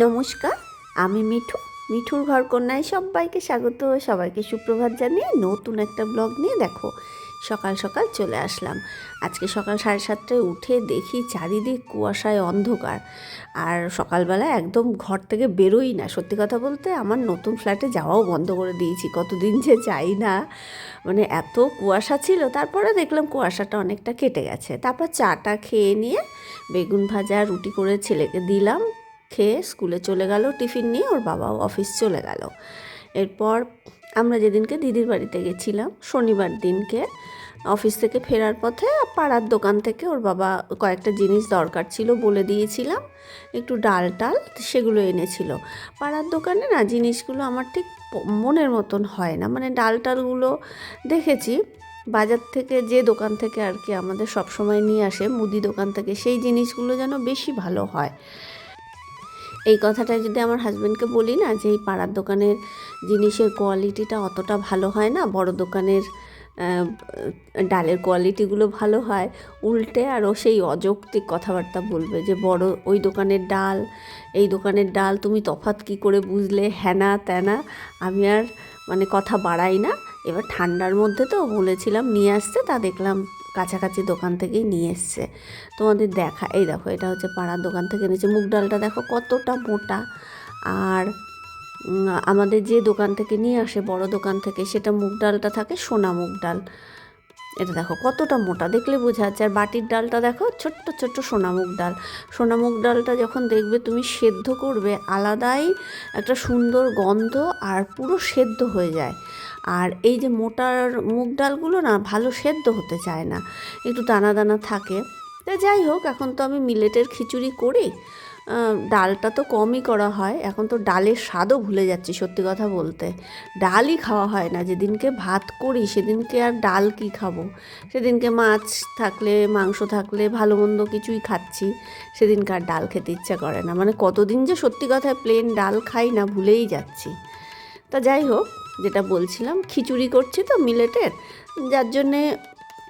নমস্কার, আমি মিঠু। মিঠুর ঘর কন্যায় সবাইকে স্বাগত, সবাইকে সুপ্রভাত জানিয়ে নতুন একটা ব্লগ নিয়ে দেখো, সকাল সকাল চলে আসলাম। আজকে সকাল সাড়ে সাতটায় উঠে দেখি চারিদিক কুয়াশায় অন্ধকার, আর সকালবেলা একদম ঘর থেকে বেরোই না। সত্যি কথা বলতে আমার নতুন ফ্ল্যাটে যাওয়াও বন্ধ করে দিয়েছি, কতদিন যে যাই না। মানে এত কুয়াশা ছিল, তারপরে দেখলাম কুয়াশাটা অনেকটা কেটে গেছে। তারপর চাটা খেয়ে নিয়ে বেগুন ভাজা, রুটি করে ছেলেকে দিলাম খেয়ে স্কুলে চলে গেল, টিফিন নিয়ে ওর বাবাও অফিস চলে গেল। এরপর আমরা যেদিনকে দিদির বাড়িতে গেছিলাম, শনিবার দিনকে অফিস থেকে ফেরার পথে পাড়ার দোকান থেকে ওর বাবা কয়েকটা জিনিস দরকার ছিল বলে দিয়েছিলাম, একটু ডাল টাল সেগুলো এনেছিল। পাড়ার দোকানে না জিনিসগুলো আমার ঠিক মনের মতন হয় না মানে ডাল টালগুলো দেখেছি, বাজার থেকে যে দোকান থেকে আর কি আমাদের সব সময় নিয়ে আসে, মুদি দোকান থেকে সেই জিনিসগুলো যেন বেশি ভালো হয়। এই কথাটা যদি আমার হাজব্যান্ডকে বলি না যে, এই পাড়ার দোকানের জিনিসের কোয়ালিটিটা অতটা ভালো হয় না, বড় দোকানের ডালের কোয়ালিটিগুলো ভালো হয়, উল্টে আরও সেই অযৌক্তিক কথাবার্তা বলবে যে, বড় ওই দোকানের ডাল, এই দোকানের ডাল তুমি তফাৎ কী করে বুঝলে? হ্যানা ত্যানা আমি আর মানে কথা বাড়াই না। এবার ঠান্ডার মধ্যে তো বলেছিলাম, নিয়ে আসতে, তা দেখলাম কাছাকাছি দোকান থেকেই নিয়ে এসছে। তোমাদের দেখা, এই দেখো, এটা হচ্ছে পাড়ার দোকান থেকে এনেছে মুগ ডালটা দেখো কতটা মোটা। আর আমাদের যে দোকান থেকে নিয়ে আসে, বড় দোকান থেকে, সেটা মুগ ডালটা থাকে সোনা মুগ ডাল। এটা দেখো কতটা মোটা, দেখলে বোঝা যাচ্ছে। আর বাটির ডালটা দেখো, ছোট্ট ছোট্ট সোনা মুগ ডাল। সোনা মুগ ডালটা যখন দেখবে তুমি সেদ্ধ করবে, আলাদাই একটা সুন্দর গন্ধ আর পুরো সেদ্ধ হয়ে যায়। আর এই যে মোটার মুগ ডালগুলো না, ভালো সেদ্ধ হতে চায় না। একটু দানা দানা থাকে। তা যাই হোক, এখন তো আমি মিলেটের খিচুড়ি করি। ডালটা তো কমই করা হয়। এখন তো ডালের স্বাদও ভুলে যাচ্ছি সত্যি কথা বলতে। ডালই খাওয়া হয় না। যেদিনকে ভাত করি, সেদিনকে আর ডাল কি খাব? সেদিনকে মাছ থাকলে, মাংস থাকলে, ভালো মন্দ কিছুই খাচ্ছি। সেদিনকে আর ডাল খেতে ইচ্ছা করে না। মানে কতদিন যে সত্যি কথায় প্লেন ডাল খাই না, ভুলেই যাচ্ছি। তা যাই হোক, যেটা বলছিলাম, খিচুড়ি করছি তো মিলেটের। যার জন্যে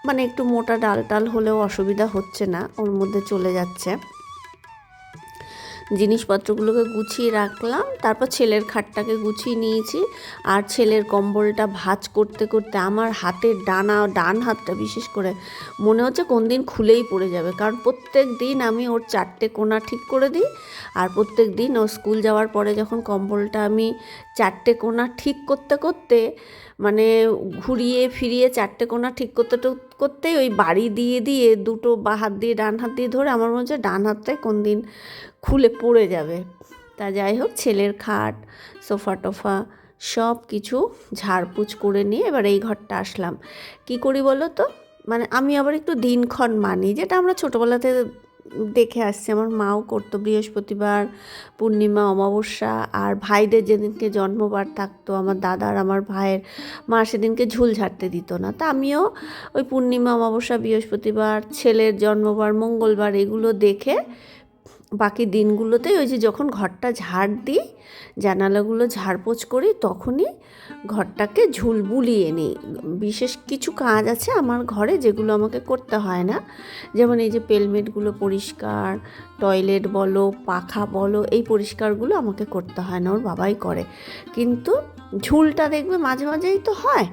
মানে একটু মোটা ডাল টাল হলেও অসুবিধা হচ্ছে না। ওর মধ্যে চলে যাচ্ছে। জিনিসপত্রগুলোকে গুছিয়ে রাখলাম। তারপর ছেলের খাটটাকে গুছিয়ে নিয়েছি। আর ছেলের কম্বলটা ভাজ করতে করতে আমার হাতের ডানা, ডান হাতটা বিশেষ করে মনে হচ্ছে কোন দিন খুলেই পড়ে যাবে। কারণ প্রত্যেক দিন আমি ওর চারটে কোণা ঠিক করে দিই। আর প্রত্যেক দিন ও স্কুল যাওয়ার পরে যখন কম্বলটা আমি চারটে কোণা ঠিক করতে করতে মানে ঘুরিয়ে ফিরিয়ে চারটে কোণা ঠিক করতে করতেই ওই বাড়ি দিয়ে দিয়ে দুটো বা হাত দিয়ে ডান হাত দিয়ে ধরে আমার মনে হচ্ছে ডান হাতটাই কোন দিন খুলে পড়ে যাবে। তা যাই হোক, ছেলের খাট, সোফা টোফা সব কিছু ঝাড়পুছ করে নিয়ে এবার এই ঘরটা আসলাম। কি করি বলো তো? মানে আমি আবার একটু দিনক্ষণ মানি, যেটা আমরা ছোটোবেলাতে দেখে আসছি। আমার মাও করতো, বৃহস্পতিবার, পূর্ণিমা, অমাবস্যা, আর ভাইদের যেদিনকে জন্মবার থাকতো, আমার দাদার আমার ভাইয়ের মা সেদিনকে ঝুল ঝাড়তে দিত না। তা আমিও ওই পূর্ণিমা, অমাবস্যা, বৃহস্পতিবার, ছেলের জন্মবার, মঙ্গলবার এগুলো দেখে বাকি দিনগুলোতেই ওই যে যখন ঘরটা ঝাড় দিই, জানালাগুলো ঝাড়পোছ করি, তখনই ঘরটাকে ঝুল বুলিয়ে নিই। বিশেষ কিছু কাজ আছে আমার ঘরে যেগুলো আমাকে করতে হয় না। যেমন এই যে পেলমেটগুলো পরিষ্কার, টয়লেট বলো, পাখা বলো, এই পরিষ্কারগুলো আমাকে করতে হয় না, ওর বাবাই করে। কিন্তু ঝুলটা দেখবে মাঝে মাঝেই তো হয়।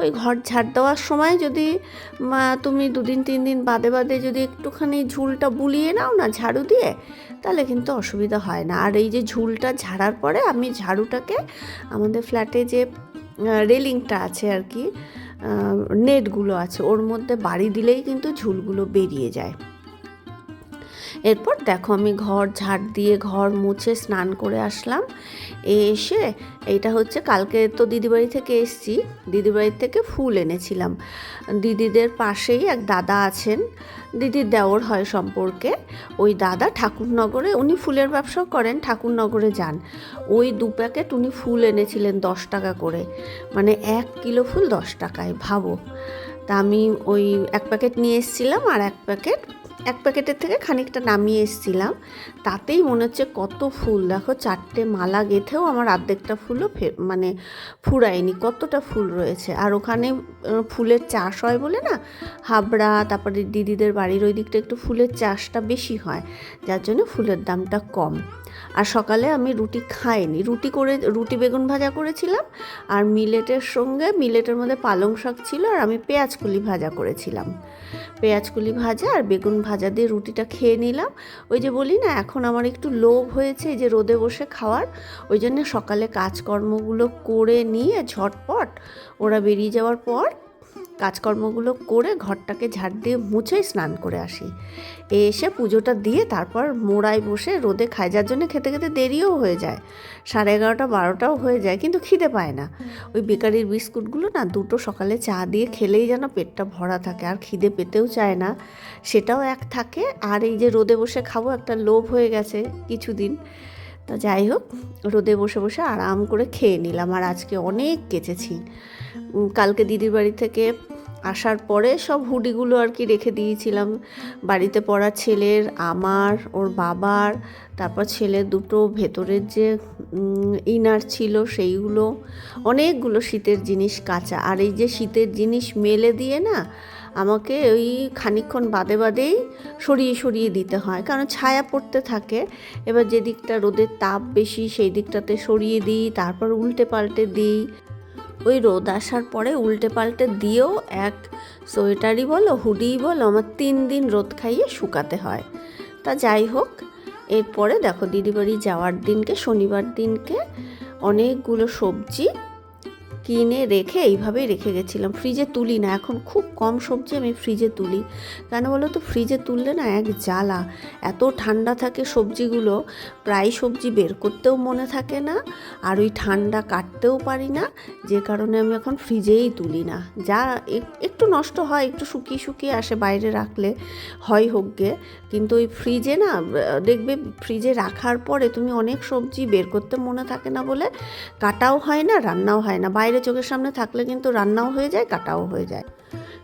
ওই ঘর ঝাড় দেওয়ার সময় যদি তুমি দুদিন, তিন দিন বাদে বাদে যদি একটুখানি ঝুলটা বুলিয়ে নাও না, ঝাড়ু দিয়ে তাহলে কিন্তু অসুবিধা হয় না। আর এই যে ঝুলটা ঝাড়ার পরে আমি ঝাড়ুটাকে আমাদের ফ্ল্যাটে যে রেলিংটা আছে আর কি নেটগুলো আছে, ওর মধ্যে বাড়ি দিলেই কিন্তু ঝুলগুলো বেরিয়ে যায়। এরপর দেখো আমি ঘর ঝাড় দিয়ে ঘর মুছে স্নান করে আসলাম। এসে এইটা হচ্ছে কালকে তো দিদিবাড়ি থেকে এসছি, দিদিবাড়ির থেকে ফুল এনেছিলাম। দিদিদের পাশেই এক দাদা আছেন দিদির দেওর হয় সম্পর্কে। ওই দাদা ঠাকুরনগরে, উনি ফুলের ব্যবসাও করেন, ঠাকুরনগরে যান। ওই দু প্যাকেট উনি ফুল এনেছিলেন দশ টাকা করে। মানে এক কিলো ফুল দশ টাকায়, ভাবো। তা আমি ওই এক প্যাকেট নিয়ে এসেছিলাম আর এক প্যাকেট, এক প্যাকেটের থেকে খানিকটা নামিয়ে এসেছিলাম। তাতেই মনে হচ্ছে কত ফুল। দেখো চারটে মালা গেঁথেও আমার অর্ধেকটা ফুলও ফে- মানে ফুরায়নি, কতটা ফুল রয়েছে। আর ওখানে ফুলের চাষ হয় বলে না, হাবড়া, তারপরে দিদিদের বাড়ির ওই দিকটা একটু ফুলের চাষটা বেশি হয়, যার জন্য ফুলের দামটা কম। আর সকালে আমি রুটি খাইনি। রুটি করে, রুটি বেগুন ভাজা করেছিলাম, আর মিলেটের সঙ্গে, মিলেটের মধ্যে পালং শাক ছিল, আর আমি পেঁয়াজ কুলি ভাজা করেছিলাম। পেঁয়াজ কুলি ভাজা আর বেগুন ভাজা দিয়ে রুটিটা খেয়ে নিলাম। ওই যে বলি না, এখন আমার একটু লোভ হয়েছে যে রোদে বসে খাওয়ার। ওই জন্য সকালে কাজকর্মগুলো করে নিয়ে ঝটপট ওরা বেরিয়ে যাওয়ার পর কাজকর্মগুলো করে ঘরটাকে ঝাড় দিয়ে মুছেই স্নান করে আসি। এসে পুজোটা দিয়ে তারপর মোড়ায় বসে রোদে খাই যার জন্য খেতে খেতে দেরিও হয়ে যায়। সাড়ে এগারোটা, বারোটাও হয়ে যায়, কিন্তু খিদে পায় না। ওই বেকারির বিস্কুটগুলো না দুটো সকালে চা দিয়ে খেলেই যেন পেটটা ভরা থাকে, আর খিদে পেতেও চায় না। সেটাও এক থাকে, আর এই যে রোদে বসে খাব একটা লোভ হয়ে গেছে কিছুদিন। তা যাই হোক, রোদে বসে বসে আরাম করে খেয়ে নিলাম আর আজকে অনেক কেচেছি। কালকে দিদির বাড়ি থেকে আসার পরে সব হুডিগুলো আর কি রেখে দিয়েছিলাম। বাড়িতে পড়া ছেলের, আমার, ওর বাবার, তারপর ছেলের দুটো ভেতরের যে ইনার ছিল সেইগুলো, অনেকগুলো শীতের জিনিস কাঁচা। আর এই যে শীতের জিনিস মেলে দিয়ে না আমাকে ওই খানিকক্ষণ বাদে বাদেই সরিয়ে সরিয়ে দিতে হয়। কারণ ছায়া পড়তে থাকে। এবার যে দিকটা রোদের তাপ বেশি, সেই দিকটাতে সরিয়ে দিই, তারপর উল্টে পাল্টে দিই। ওই রোদ আসার পরে উল্টে পাল্টে দিয়েও এক সোয়েটারই বলো, হুডিই বলো, আমার তিন দিন রোদ খাইয়ে শুকাতে হয়। তা যাই হোক, এরপরে দেখো দিদি বাড়ি যাওয়ার দিনকে, শনিবার দিনকে অনেকগুলো সবজি কিনে রেখে এইভাবেই রেখে গেছিলাম। ফ্রিজে তুলি না। এখন খুব কম সবজি আমি ফ্রিজে তুলি। কেন বলো তো ফ্রিজে তুললে না এক জ্বালা। এত ঠান্ডা থাকে সবজিগুলো, প্রায় সবজি বের করতেও মনে থাকে না, আর ওই ঠান্ডা কাটতেও পারি না। যে কারণে আমি এখন ফ্রিজেই তুলি না। যা একটু নষ্ট হয়, একটু শুকিয়ে শুকিয়ে আসে বাইরে রাখলে, হয় হোক গে। কিন্তু ওই ফ্রিজে না, দেখবে ফ্রিজে রাখার পরে তুমি অনেক সবজি বের করতে মনে থাকে না বলে, কাটাও হয় না, রান্নাও হয় না। বাইরে চোখের সামনে থাকলে কিন্তু রান্নাও হয়ে যায়, কাটাও হয়ে যায়।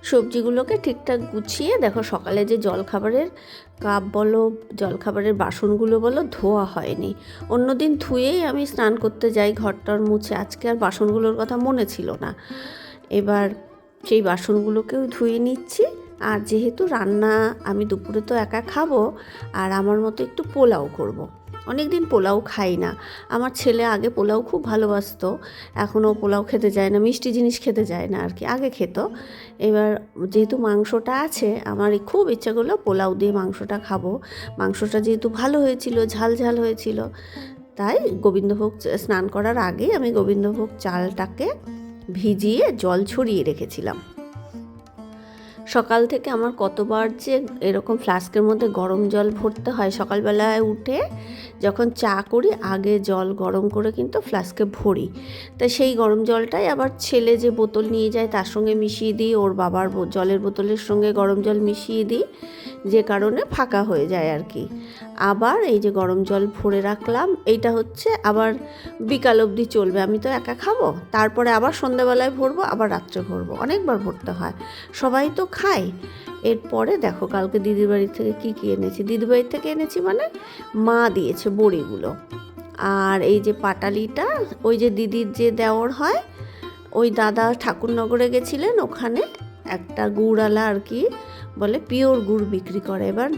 সবজিগুলোকে ঠিকঠাক গুছিয়ে দেখো সকালে যে জলখাবারের কাপ বলো, জলখাবারের বাসনগুলো বলো, ধোয়া হয়নি। অন্যদিন ধুয়েই আমি স্নান করতে যাই ঘরটার মুছে। আজকে আর বাসনগুলোর কথা মনে ছিল না। এবার সেই বাসনগুলোকেও ধুয়ে নিচ্ছি। আর যেহেতু রান্না আমি দুপুরে তো একা খাব, আর আমার মতো একটু পোলাও করব। অনেক দিন পোলাও খাই না। আমার ছেলে আগে পোলাও খুব ভালোবাসতো, এখনও পোলাও খেতে যায় না, মিষ্টি জিনিস খেতে যায় না আর কি, আগে খেত। এবার যেহেতু মাংসটা আছে, আমার খুব ইচ্ছা করল পোলাও দিয়ে মাংসটা খাব। মাংসটা যেহেতু ভালো হয়েছিল, ঝাল ঝাল হয়েছিল, তাই গোবিন্দভোগ স্নান করার আগে আমি গোবিন্দভোগ চালটাকে ভিজিয়ে জল ছড়িয়ে রেখেছিলাম। সকাল থেকে আমার কতবার যে এরকম ফ্লাস্কের মধ্যে গরম জল ভরতে হয়, সকালবেলায় উঠে যখন চা করি, আগে জল গরম করে কিন্তু ফ্লাস্কে ভরি। তা সেই গরম জলটাই আবার ছেলে যে বোতল নিয়ে যায় তার সঙ্গে মিশিয়ে দিই, ওর বাবার জলের বোতলের সঙ্গে গরম জল মিশিয়ে দিই। যে কারণে ফাঁকা হয়ে যায় আর কি। আবার এই যে গরম জল ভরে রাখলাম, এইটা হচ্ছে আবার বিকাল অবধি চলবে। আমি তো একা খাব, তারপরে আবার সন্ধ্যাবেলায় ভরবো, আবার রাত্রে ভরবো। অনেকবার ভরতে হয়। সবাই তো খায়। এরপরে দেখো, কালকে দিদির বাড়ি থেকে কি কী এনেছি? দিদির বাড়ি থেকে এনেছি মানে মা দিয়েছে বড়িগুলো। আর এই যে পাটালিটা, ওই যে দিদির যে দেওর হয়, ওই দাদা ঠাকুরনগরে গেছিলেন, ওখানে একটা গুড়ওয়ালা আর কি বলে পিওর গুড় বিক্রি করে। এবার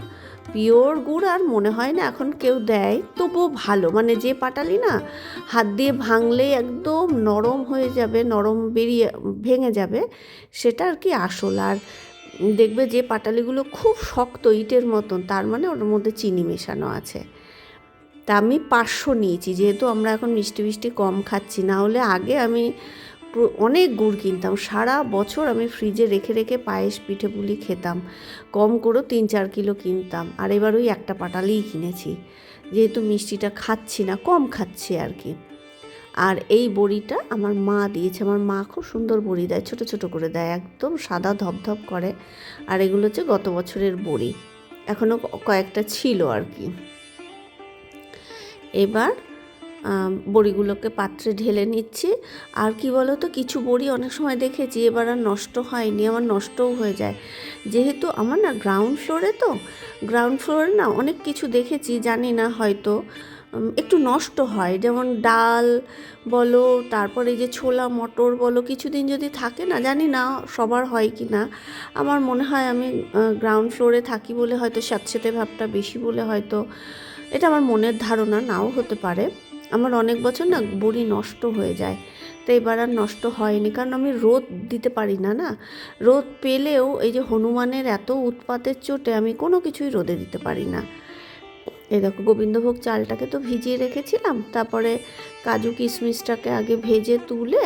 পিওর গুড় আর মনে হয় না এখন কেউ দেয়, তবুও ভালো। মানে যে পাটালি না, হাত দিয়ে ভাঙলেই একদম নরম হয়ে যাবে, নরম বেরিয়ে, ভেঙে যাবে, সেটা আর কি আসল। আর দেখবে যে পাটালিগুলো খুব শক্ত ইটের মতন, তার মানে ওর মধ্যে চিনি মেশানো আছে। তা আমি পাঁচশো নিয়েছি, যেহেতু আমরা এখন মিষ্টি মিষ্টি কম খাচ্ছি, না হলে আগে আমি অনেক গুড় কিনতাম। সারা বছর আমি ফ্রিজে রেখে রেখে পায়েস, পিঠে পুলি খেতাম। কম করেও তিন চার কিলো কিনতাম। আর এবার ওই একটা পাটালিই কিনেছি। যেহেতু মিষ্টিটা খাচ্ছি না, কম খাচ্ছি আর কি। আর এই বড়িটা আমার মা দিয়েছে। আমার মা খুব সুন্দর বড়ি দেয়, ছোট ছোট করে দেয়, একদম সাদা ধপধপ করে। আর এগুলো হচ্ছে গত বছরের বড়ি। এখনও কয়েকটা ছিল আর কি। এবার বড়িগুলোকে পাত্রে ঢেলে নিচ্ছি। আর কি বলো তো কিছু বড়ি অনেক সময় দেখেছি, এবার আর নষ্ট হয়নি, আমার নষ্টও হয়ে যায়। যেহেতু আমার না গ্রাউন্ড ফ্লোরে তো গ্রাউন্ড ফ্লোরে না অনেক কিছু দেখেছি, জানি না হয়তো। একটু নষ্ট হয়, যেমন ডাল বলো, তারপরে যে ছোলা, মটর বলো, কিছুদিন যদি থাকে না, জানি না সবার হয় কি না। আমার মনে হয় আমি গ্রাউন্ড ফ্লোরে থাকি বলে হয়তো স্যাঁতস্যাঁতে ভাবটা বেশি বলে হয়তো, এটা আমার মনের ধারণা, নাও হতে পারে। আমার অনেক বছর না বড়ি নষ্ট হয়ে যায়। তো এবার আর নষ্ট হয়নি। কারণ আমি রোদ দিতে পারি না না? রোদ পেলেও এই যে হনুমানের এত উৎপাতের চোটে আমি কোনো কিছুই রোদে দিতে পারি না। এই দেখো গোবিন্দভোগ চালটাকে তো ভিজিয়ে রেখেছিলাম। তারপরে কাজু কিশমিশটাকে আগে ভেজে তুলে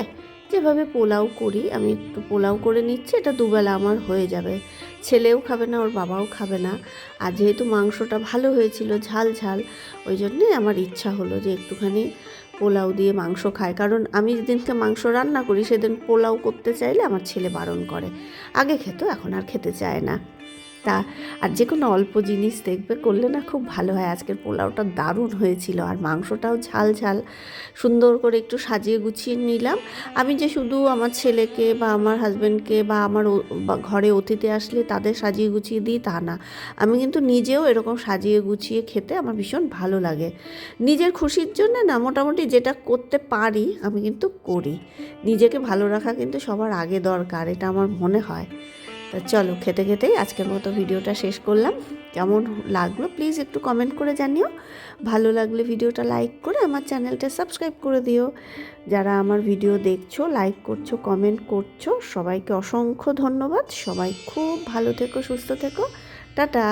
যেভাবে পোলাও করি, আমি একটু পোলাও করে নিচ্ছি, এটা দুবেলা আমার হয়ে যাবে। ছেলেও খাবে না, ওর বাবাও খাবে না। আর যেহেতু মাংসটা ভালো হয়েছিল ঝাল ঝাল, ওই জন্যে আমার ইচ্ছা হলো যে একটুখানি পোলাও দিয়ে মাংস খায়। কারণ আমি যেদিনকে মাংস রান্না করি, সেদিন পোলাও করতে চাইলে আমার ছেলে বারণ করে। আগে খেত, এখন আর খেতে চায় না। তা। আর যে কোনো অল্প জিনিস দেখবে করলে না খুব ভালো হয়। আজকের পোলাওটা দারুণ হয়েছিল। আর মাংসটাও ঝাল ঝাল। সুন্দর করে একটু সাজিয়ে গুছিয়ে নিলাম। আমি যে শুধু আমার ছেলেকে বা আমার হাজব্যান্ডকে বা আমার ঘরে অতিথি আসলে তাদের সাজিয়ে গুছিয়ে দিই তা না। আমি কিন্তু নিজেও এরকম সাজিয়ে গুছিয়ে খেতে আমার ভীষণ ভালো লাগে। নিজের খুশির জন্য না মোটামুটি যেটা করতে পারি আমি কিন্তু করি। নিজেকে ভালো রাখা কিন্তু সবার আগে দরকার, এটা আমার মনে হয়। তা চলো খেতে খেতেই আজকের মতো ভিডিওটা শেষ করলাম। কেমন লাগল প্লিজ একটু কমেন্ট করে জানিও। ভালো লাগলে ভিডিওটা লাইক করে আমার চ্যানেলটা সাবস্ক্রাইব করে দিও। যারা আমার ভিডিও দেখছ লাইক করছ কমেন্ট করছ, সবাইকে অসংখ্য ধন্যবাদ। সবাই খুব ভালো থেকো, সুস্থ থেকো। টাটা!